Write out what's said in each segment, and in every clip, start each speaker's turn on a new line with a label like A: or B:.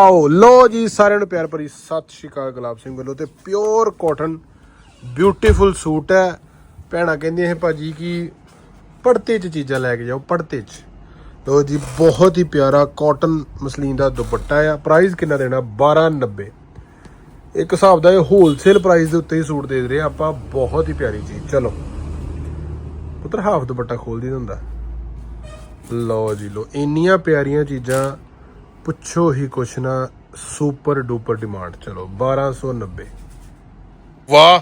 A: ਆਓ ਲੋ ਜੀ ਸਾਰਿਆਂ ਨੂੰ ਪਿਆਰ ਭਰੀ ਸਤਿ ਸ਼੍ਰੀ ਅਕਾਲ ਗੁਲਾਬ ਸਿੰਘ ਵੱਲੋਂ ਤੇ ਪਿਓਰ ਕਾਟਨ ਬਿਊਟੀਫੁਲ ਸੂਟ ਹੈ। ਭੈਣਾਂ ਕਹਿੰਦੀਆਂ ਇਹ ਭਾਜੀ ਕਿ ਪੜਤੇ ਚ ਚੀਜ਼ਾਂ ਲੈ ਕੇ ਜਾਓ, ਪੜਤੇ ਚ। ਲੋ ਜੀ, ਬਹੁਤ ਹੀ ਪਿਆਰਾ ਕਾਟਨ ਮਸਲੀਨ ਦਾ ਦੁਪੱਟਾ ਆ। ਪ੍ਰਾਈਸ ਕਿੰਨਾ ਦੇਣਾ? 1290 ਇੱਕ ਹਿਸਾਬ ਦਾ ਇਹ ਹੋਲਸੇਲ ਪ੍ਰਾਈਸ ਦੇ ਉੱਤੇ ਹੀ ਸੂਟ ਦੇ ਰਹੇ ਆਪਾਂ ਬਹੁਤ ਹੀ ਪਿਆਰੀ ਚੀਜ਼। ਚਲੋ। ਪੁੱਤਰ ਹਾਫ ਦੁਪੱਟਾ ਖੋਲ ਦੀ ਹੁੰਦਾ ਲਓ ਜੀ ਲੋ ਇੰਨੀਆਂ ਪਿਆਰੀਆਂ ਚੀਜ਼ਾਂ ਪੁੱਛੋ ਹੀ ਕੁਛ ਨਾ ਸੁਪਰ ਡੂਪਰ ਡਿਮਾਂਡ ਚਲੋ 1290 ਵਾਹ।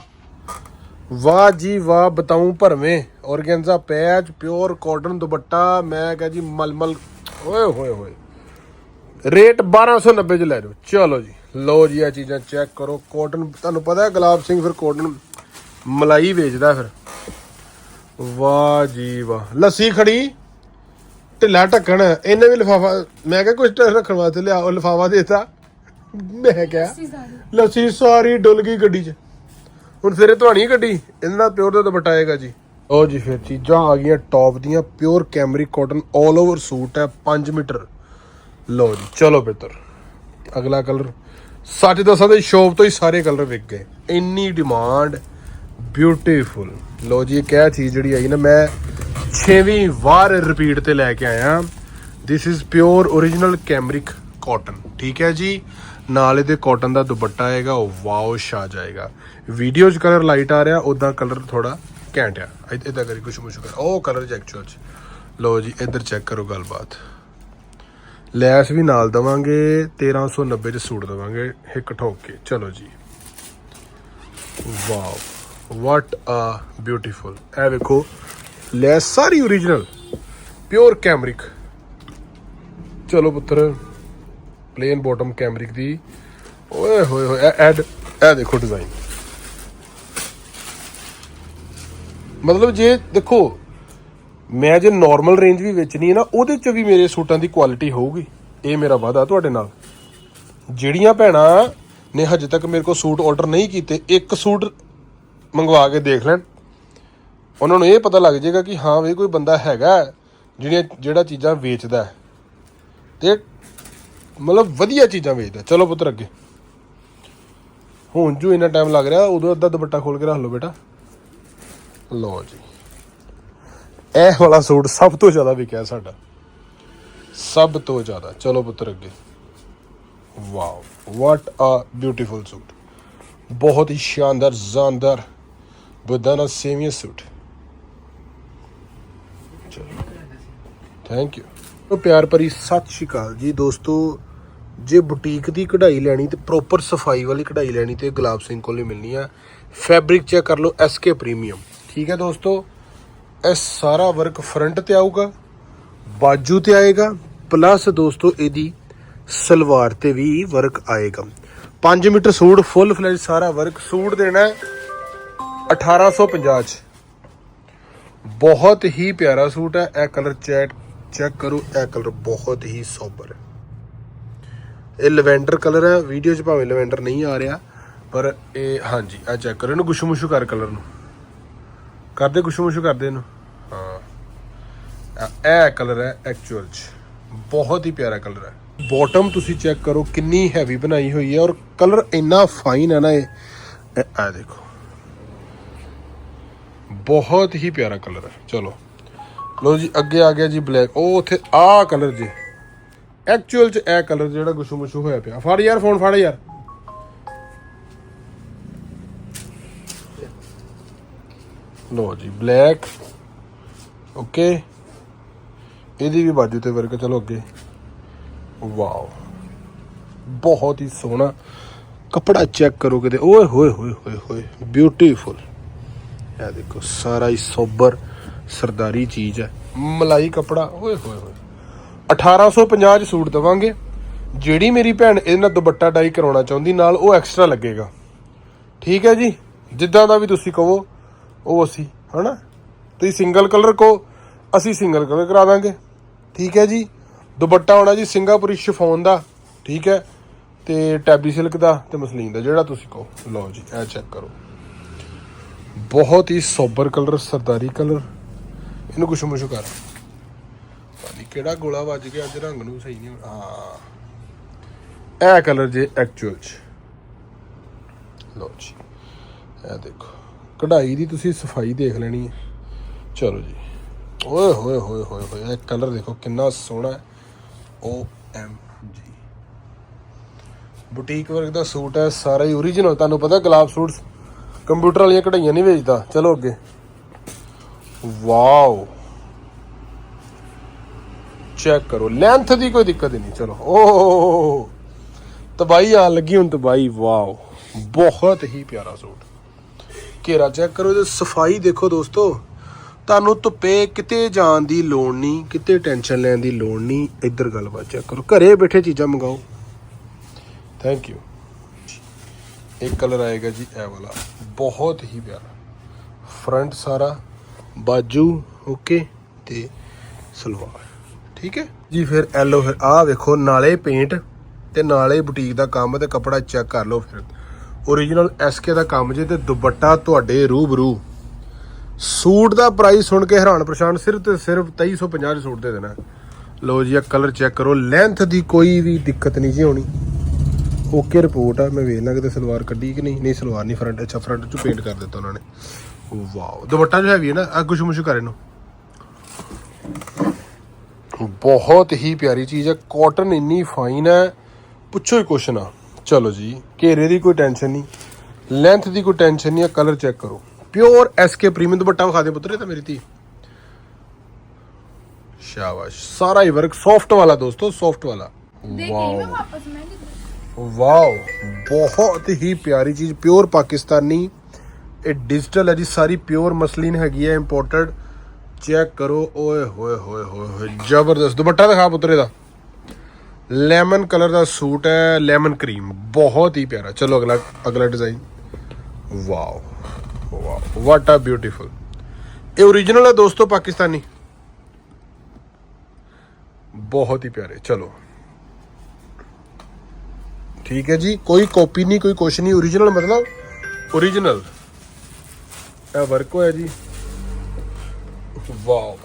A: ਵਾਹ ਜੀ ਵਾਹ ਬਤਾਉਂ ਭਰਵੇਂ। Organza patch pure cotton dupatta ਮੈਂ ਕਹਾਂ ਜੀ ਮਲਮਲ ਓਏ ਹੋਏ ਹੋਏ। ਰੇਟ 1290 ਚ ਲੈ ਜਾਓ। ਚਲੋ ਜੀ ਲਓ ਜੀ ਆ ਚੀਜ਼ਾਂ ਚੈੱਕ ਕਰੋ। ਕਾਟਨ ਤੁਹਾਨੂੰ ਪਤਾ ਹੈ ਗੁਲਾਬ ਸਿੰਘ ਫਿਰ ਕਾਟਨ ਮਲਾਈ ਵੇਚਦਾ ਫਿਰ। ਵਾਹ ਜੀ ਵਾਹ। ਲੱਸੀ ਖੜੀ? ਢਿੱਲਾ ਢੱਕਣ ਇਹਨੇ ਵੀ ਲਿਫਾਫਾ ਮੈਂ ਕਿਹਾ ਕੁਝ ਰੱਖਣ ਵਾਸਤੇ ਲਿਆ ਉਹ ਲਿਫਾਫਾ ਦੇਤਾ। ਮੈਂ ਕਿਹਾ ਲੱਸੀ ਸਾਰੀ। ਡੁੱਲ ਗਈ ਗੱਡੀ 'ਚ। ਹੁਣ ਫਿਰ ਇਹ ਧਵਾਣੀ ਗੱਡੀ? ਇਹਦੇ ਨਾਲ ਪਿਓਰ ਦਾ ਦੁਪੱਟਾ ਆਏਗਾ ਜੀ। ਉਹ ਜੀ ਫਿਰ ਚੀਜ਼ਾਂ ਆ ਗਈਆਂ ਟੌਪ ਦੀਆਂ pure cambric cotton 올 over suit ਹੈ 5 ਮੀਟਰ। ਲਓ ਜੀ ਚਲੋ ਬਿੱਤਰ ਅਗਲਾ ਕਲਰ ਸੱਚ ਦੱਸਾਂ ਤੇ ਸ਼ੋਪ ਤੋਂ ਹੀ ਸਾਰੇ ਕਲਰ ਵਿਕ ਗਏ। ਇੰਨੀ ਡਿਮਾਂਡ ਬਿਊਟੀਫੁਲ ਲੋ ਜੀ ਇਹ ਚੀਜ਼ ਜਿਹੜੀ ਆਈ ਨਾ ਮੈਂ ਛੇਵੀਂ ਵਾਰ ਰਿਪੀਟ ਤੇ ਲੈ ਕੇ ਆਇਆ। This is pure origignal cambric cotton ਠੀਕ ਹੈ ਜੀ? ਨਾਲ ਇਹਦੇ ਕਾਟਨ ਦਾ ਦੁਪੱਟਾ ਆਏਗਾ, ਉਹ ਵਾਓ ਛਾ ਜਾਏਗਾ। ਵੀਡੀਓ 'ਚ ਕਲਰ ਲਾਈਟ ਆ ਰਿਹਾ ਉਦਾਂ ਕਲਰ ਥੋੜਾ ਘੈਂਟ ਆ। ਇਦਾਂ ਕਰੀ, ਕੁਛ ਮੁਸ਼ ਕਰ ਉਹ ਕਲਰ ਐਕਚੁਅਲ 'ਚ ਲੋ ਜੀ, ਇੱਧਰ ਚੈੱਕ ਕਰੋ ਗੱਲਬਾਤ। ਲੈਸ ਵੀ ਨਾਲ ਦਵਾਂਗੇ 1390 ਚ ਸੂਟ ਦਵਾਂਗੇ ਹਿੱਕ ਠੋਕ। ਕੇ ਚਲੋ ਜੀ। ਵਾਓ ਵਾਟ ਆ ਬਿਊਟੀਫੁਲ ਇਹ ਵੇਖੋ ਲੈ, ਸਾਰੀ origignal ਪਿਓਰ ਕੈਮਰਿਕ ਚਲੋ ਪੁੱਤਰ ਪਲੇਨ ਬਾਟਮ ਕੈਮਰਿਕ ਦੀ। ਓਏ ਹੋਏ ਹੋਏ, ਇਹ ਐਡ ਇਹ ਦੇਖੋ ਡਿਜ਼ਾਈਨ ਮਤਲਬ ਜੇ ਦੇਖੋ, ਮੈਂ ਜੇ ਨਾਰਮਲ ਰੇਂਜ ਵੀ ਵੇਚਣੀ ਹੈ ਨਾ, ਉਹਦੇ ਚ ਵੀ ਮੇਰੇ ਸੂਟਾਂ ਦੀ ਕੁਆਲਿਟੀ ਹੋਊਗੀ। ਇਹ ਮੇਰਾ ਵਾਅਦਾ ਤੁਹਾਡੇ ਨਾਲ। ਜਿਹੜੀਆਂ ਭੈਣਾਂ ਨੇ ਹਜੇ ਤੱਕ ਮੇਰੇ ਕੋਲ ਸੂਟ ਆਰਡਰ ਨਹੀਂ ਕੀਤੇ, ਇੱਕ ਸੂਟ ਮੰਗਵਾ ਕੇ ਦੇਖ ਲੈਣ। ਉਹਨਾਂ ਨੂੰ ਇਹ ਪਤਾ ਲੱਗ ਜਾਏਗਾ ਕਿ ਹਾਂ ਵੀ ਕੋਈ ਬੰਦਾ ਹੈਗਾ ਜਿਹੜੀਆਂ, ਜਿਹੜਾ ਚੀਜ਼ਾਂ ਵੇਚਦਾ ਹੈ। ਤੇ ਮਤਲਬ ਵਧੀਆ ਚੀਜ਼ਾਂ ਵੇਚਦਾ ਚਲੋ ਪੁੱਤਰ ਅੱਗੇ। ਹੁਣ ਜੋ ਇੰਨਾ ਟਾਈਮ ਲੱਗ ਰਿਹਾ, ਉਦੋਂ ਅੱਧਾ ਦੁਪੱਟਾ ਖੋਲ ਕੇ ਰੱਖ ਲਓ ਬੇਟਾ। ਲਓ ਜੀ। ਇਹ ਵਾਲਾ ਸੂਟ ਸਭ ਤੋਂ ਜ਼ਿਆਦਾ ਵਿਕਿਆ ਸਾਡਾ। ਸਭ ਤੋਂ ਜ਼ਿਆਦਾ। ਚਲੋ ਪੁੱਤਰ ਅੱਗੇ। Wow what a beautiful suit ਬਹੁਤ ਹੀ ਸ਼ਾਨਦਾਰ, ਜਾਨਦਾਰ, ਬਦਾਨਾ ਸੇਮੀਆ ਸੂਟ। ਥੈਂਕ ਯੂ ਉਹ ਪਿਆਰ ਭਰੀ ਸਤਿ ਸ਼੍ਰੀ ਅਕਾਲ ਜੀ ਦੋਸਤੋ, ਜੇ ਬੁਟੀਕ ਦੀ ਕਢਾਈ ਲੈਣੀ ਤੇ ਪ੍ਰੋਪਰ ਸਫ਼ਾਈ ਵਾਲੀ ਕਢਾਈ ਲੈਣੀ ਤੇ ਗੁਲਾਬ ਸਿੰਘ ਕੋਲ ਹੀ ਮਿਲਣੀ ਆ ਫੈਬਰਿਕ ਚੈੱਕ ਕਰ ਲਓ ਐਸਕੇ ਪ੍ਰੀਮੀਅਮ ਠੀਕ ਹੈ ਦੋਸਤੋ, ਇਹ ਸਾਰਾ ਵਰਕ ਫਰੰਟ ਤੇ ਆਊਗਾ, ਬਾਜੂ ਤੇ ਆਏਗਾ ਪਲੱਸ ਦੋਸਤੋ ਇਹਦੀ ਸਲਵਾਰ ਤੇ ਵੀ ਵਰਕ ਆਏਗਾ। 5 ਮੀਟਰ ਸੂਟ ਫੁੱਲ ਫਲੈਜ ਸਾਰਾ ਵਰਕ ਸੂਟ ਦੇਣਾ ਹੈ 1850 ਚ। ਬਹੁਤ ਹੀ ਪਿਆਰਾ ਸੂਟ ਹੈ, ਇਹ ਕਲਰ ਚੈਟ ਚੈੱਕ ਕਰੋ, ਇਹ ਕਲਰ ਬਹੁਤ ਹੀ ਸੋਬਰ ਹੈ। ਇਹ ਲਵੈਂਡਰ ਕਲਰ ਹੈ, ਵੀਡੀਓ 'ਚ ਭਾਵੇਂ ਲਵੈਂਡਰ ਨਹੀਂ ਆ ਰਿਹਾ, ਪਰ ਇਹ, ਹਾਂਜੀ ਆ ਚੈੱਕ ਕਰੋ, ਇਹਨੂੰ ਗੁਸ਼ਮੁਸ਼ੂ ਕਰ ਕਲਰ ਨੂੰ। ਕਰਦੇ ਗੁਸ਼ਮੁਸ਼ੂ ਕਰਦੇ ਇਹਨੂੰ। ਹਾਂ। ਇਹ- ਕਲਰ ਹੈ ਐਕਚੁਅਲ 'ਚ। ਬਹੁਤ ਹੀ ਪਿਆਰਾ ਕਲਰ ਹੈ। ਬਾਟਮ ਤੁਸੀਂ ਚੈੱਕ ਕਰੋ, ਕਿੰਨੀ ਹੈਵੀ ਬਣਾਈ ਹੋਈ ਹੈ ਔਰ ਕਲਰ ਇੰਨਾ ਫਾਈਨ ਹੈ ਨਾ ਇਹ। ਇਹ- ਇਹ ਦੇਖੋ। ਬਹੁਤ ਹੀ ਪਿਆਰਾ ਕਲਰ ਹੈ। ਚਲੋ। ਲੋ ਜੀ, ਅੱਗੇ ਆ ਗਿਆ ਜੀ ਬਲੈਕ ਉਹ ਉੱਥੇ ਆਹ ਕਲਰ ਜੀ। ਐਕਚੁਅਲ ਚ ਇਹ ਕਲਰ ਜਿਹੜਾ ਗੁਸ਼ੂ ਮੁਸ਼ੂ ਹੋਇਆ ਪਿਆ। ਫੜ ਯਾਰ ਫੋਨ ਫੜ ਯਾਰ। ਲੋ ਜੀ ਬਲੈਕ ਓਕੇ ਇਹਦੀ ਵੀ ਬਾਜੂ ਤੇ ਵਰਕ, ਚਲੋ ਅੱਗੇ। ਵਾਓ ਬਹੁਤ ਹੀ ਸੋਹਣਾ ਕਪੜਾ ਚੈੱਕ ਕਰੋ ਕਿਤੇ। ਓਏ, ਹੋਏ ਹੋਏ ਹੋਏ ਹੋਏ। ਬਿਊਟੀਫੁਲ ਇਹ ਦੇਖੋ, ਸਾਰਾ ਹੀ ਸੋਬਰ। ਸਰਦਾਰੀ ਚੀਜ਼ ਹੈ। ਮਲਾਈ ਕਪੜਾ, ਓਏ ਹੋਏ ਹੋਏ। 1850 ਚ ਸੂਟ ਦਵਾਂਗੇ। ਜਿਹੜੀ ਮੇਰੀ ਭੈਣ ਇਹਦੇ ਨਾਲ ਦੁਪੱਟਾ ਡਾਈ ਕਰਾਉਣਾ ਚਾਹੁੰਦੀ, ਨਾਲ ਉਹ ਐਕਸਟਰਾ ਲੱਗੇਗਾ। ਠੀਕ ਹੈ ਜੀ? ਜਿੱਦਾਂ ਦਾ ਵੀ ਤੁਸੀਂ ਕਹੋ, ਉਹ ਅਸੀਂ, ਹਨਾ? ਤੁਸੀਂ ਸਿੰਗਲ ਕਲਰ ਕੋ ਅਸੀਂ ਸਿੰਗਲ ਕਲਰ ਕਰਾ ਦਾਂਗੇ। ਠੀਕ ਹੈ ਜੀ? ਦੁਪੱਟਾ ਹੋਣਾ ਜੀ ਸਿੰਗਾਪੁਰੀ ਸ਼ਿਫੋਨ ਦਾ। ਠੀਕ ਹੈ? ਤੇ ਟੈਬੀ ਸਿਲਕ ਦਾ ਤੇ ਮਸਲੀਨ ਦਾ, ਜਿਹੜਾ ਤੁਸੀਂ ਕਹੋ। ਲਓ ਜੀ, ਇਹ ਚੈੱਕ ਕਰੋ। ਬਹੁਤ ਹੀ ਸੋਬਰ ਕਲਰ, ਸਰਦਾਰੀ ਕਲਰ। ਇਹਨੂੰ ਕੁਛ ਮੁਸ਼ ਕਰ। ਪਤਾ ਕਿਹੜਾ ਗੋਲਾ ਵੱਜ ਗਿਆ, ਅੱਜ ਰੰਗ ਨੂੰ ਸਹੀ ਨਹੀਂ ਹਾਂ। ਇਹ ਕਲਰ ਜੇ ਐਕਚੁਅਲ ਚ। ਲਓ ਜੀ। ਇਹ ਦੇਖੋ। ਕਢਾਈ ਦੀ ਤੁਸੀਂ ਸਫ਼ਾਈ ਦੇਖ ਲੈਣੀ ਹੈ। ਚਲੋ ਜੀ। ਓਏ, ਹੋਏ ਹੋਏ ਹੋਏ ਹੋਏ। ਇਹ ਕਲਰ ਦੇਖੋ ਕਿੰਨਾ ਸੋਹਣਾ ਹੈ। ਓ ਐਮ ਜੀ ਬੁਟੀਕ ਵਰਗ ਦਾ ਸੂਟ ਹੈ, ਸਾਰਾ ਹੀ ਓਰੀਜਨਲ ਤੁਹਾਨੂੰ ਪਤਾ ਗੁਲਾਬ ਸੂਟਸ ਕੰਪਿਊਟਰ ਵਾਲੀਆਂ ਕਢਾਈਆਂ ਨਹੀਂ ਵੇਚਦਾ। ਚਲੋ ਅੱਗੇ। ਵਾਓ ਚੈੱਕ ਕਰੋ। ਲੈਂਥ ਦੀ ਕੋਈ ਦਿੱਕਤ ਹੀ ਨਹੀਂ। ਚਲੋ। oh. ਓ ਤਬਾਈ ਆਣ ਲੱਗੀ, ਹੁਣ ਤਬਾਈ ਵਾਓ ਬਹੁਤ ਹੀ ਪਿਆਰਾ ਸੂਟ। ਘੇਰਾ ਚੈੱਕ ਕਰੋ ਤੇ ਸਫ਼ਾਈ ਦੇਖੋ ਦੋਸਤੋ। ਤੁਹਾਨੂੰ ਧੁੱਪੇ ਕਿਤੇ ਜਾਣ ਦੀ ਲੋੜ ਨਹੀਂ, ਕਿਤੇ ਟੈਨਸ਼ਨ ਲੈਣ ਦੀ ਲੋੜ ਨਹੀਂ। ਇੱਧਰ ਗੱਲਬਾਤ ਚੈੱਕ ਕਰੋ। ਘਰੇ ਬੈਠੇ ਚੀਜ਼ਾਂ ਮੰਗਾਓ। ਥੈਂਕ ਯੂ ਇੱਕ ਕਲਰ ਆਏਗਾ ਜੀ, ਇਹ ਵਾਲਾ। ਬਹੁਤ ਹੀ ਪਿਆਰਾ। ਫਰੰਟ ਸਾਰਾ। ਬਾਜੂ, ਓਕੇ, ਤੇ ਸਲਵਾਰ। ਠੀਕ ਹੈ? ਜੀ, ਫਿਰ ਐਲੋ, ਫਿਰ ਆਹ ਵੇਖੋ, ਨਾਲੇ ਪੇਂਟ ਤੇ ਨਾਲੇ ਬੁਟੀਕ ਦਾ ਕੰਮ ਤੇ ਕੱਪੜਾ ਚੈੱਕ ਕਰ ਲਓ ਫਿਰ। ਓਰੀਜਨਲ ਐਸਕੇ ਦਾ ਕੰਮ ਜੇ ਤੇ ਦੁਪੱਟਾ ਤੁਹਾਡੇ ਰੂਬਰੂ। ਸੂਟ ਦਾ ਪ੍ਰਾਈਸ ਸੁਣ ਕੇ ਹੈਰਾਨ ਪਰੇਸ਼ਾਨ, ਸਿਰਫ ਤੇ ਸਿਰਫ 2350 ਦੇ ਸੂਟ ਦੇ ਦੇਣਾ। ਲੋ ਜੀ ਆ ਕਲਰ ਚੈੱਕ ਕਰੋ ਲੈਂਥ ਦੀ ਕੋਈ ਵੀ ਦਿੱਕਤ ਨਹੀਂ ਜੀ ਹੋਣੀ। ਓਕੇ ਰਿਪੋਰਟ ਆ ਮੈਂ ਵੇਖਣਾ ਕਿਤੇ ਸਲਵਾਰ ਕੱਢੀ ਕਿ ਨਹੀਂ। ਨਹੀਂ ਸਲਵਾਰ ਨਹੀਂ ਫਰੰਟ ਅੱਛਾ ਫਰੰਟ ਚ ਪੇਂਟ ਕਰ ਦਿੱਤਾ ਉਹਨਾਂ ਨੇ। ਵਾਓ ਦੁਪੱਟਾ ਜੋ ਹੈਵੀ ਹੈ ਨਾ ਆ ਕੁਛ ਮੁਸ਼ ਕਰੇ ਨੂੰ ਬਹੁਤ ਹੀ ਪਿਆਰੀ ਚੀਜ਼ ਹੈ ਕਾਟਨ ਇੰਨੀ ਫਾਈਨ ਹੈ ਪੁੱਛੋ ਹੀ ਕੁਛ ਨਾ। ਚਲੋ ਜੀ ਘੇਰੇ ਦੀ ਕੋਈ ਟੈਨਸ਼ਨ ਨਹੀਂ ਲੈਂਥ ਦੀ ਕੋਈ ਟੈਨਸ਼ਨ ਨਹੀਂ ਹੈ ਕਲਰ ਚੈੱਕ ਕਰੋ। ਪਿਓਰ ਐਸਕੇ ਪ੍ਰੀਮੀਅਮ ਦੁਪੱਟਾ ਵਿਖਾ ਦੇ ਪੁੱਤਰੇ ਤਾਂ ਮੇਰੀ ਧੀ। ਸ਼ਾਬਾਸ਼ ਸਾਰਾ ਹੀ ਵਰਕ ਸੌਫਟ ਵਾਲਾ ਦੋਸਤੋ ਸੌਫਟ ਵਾਲਾ।
B: ਵਾਓ
A: ਵਾਓ, ਬਹੁਤ ਹੀ ਪਿਆਰੀ ਚੀਜ਼ ਪਿਓਰ ਪਾਕਿਸਤਾਨੀ। ਇਹ ਡਿਜੀਟਲ ਹੈ ਜੀ, ਸਾਰੀ ਪਿਓਰ ਮਸਲੀਨ ਹੈਗੀ ਹੈ ਇੰਪੋਰਟਡ ਚੈੱਕ ਕਰੋ, ਓਏ, ਹੋਏ ਹੋਏ ਹੋਏ ਹੋਏ, ਜ਼ਬਰਦਸਤ। ਦੁਪੱਟਾ ਦਿਖਾ ਪੁੱਤਰੇ ਦਾ। ਲੈਮਨ ਕਲਰ ਦਾ ਸੂਟ ਹੈ ਲੈਮਨ ਕਰੀਮ ਬਹੁਤ ਹੀ ਪਿਆਰਾ। ਚਲੋ, ਅਗਲਾ ਅਗਲਾ design wow wow what a beautiful ਇਹ ਓਰੀਜਨਲ ਹੈ ਦੋਸਤੋ, ਪਾਕਿਸਤਾਨੀ। ਬਹੁਤ ਹੀ ਪਿਆਰੇ। ਚਲੋ। ਠੀਕ ਹੈ ਜੀ ਕੋਈ ਕਾਪੀ ਨਹੀਂ ਕੋਈ ਕੁਛ ਨਹੀਂ ਓਰੀਜਨਲ ਮਤਲਬ? ਓਰੀਜਨਲ ਇਹ ਵਰਕ ਹੋਇਆ ਜੀ। ਵਾਓ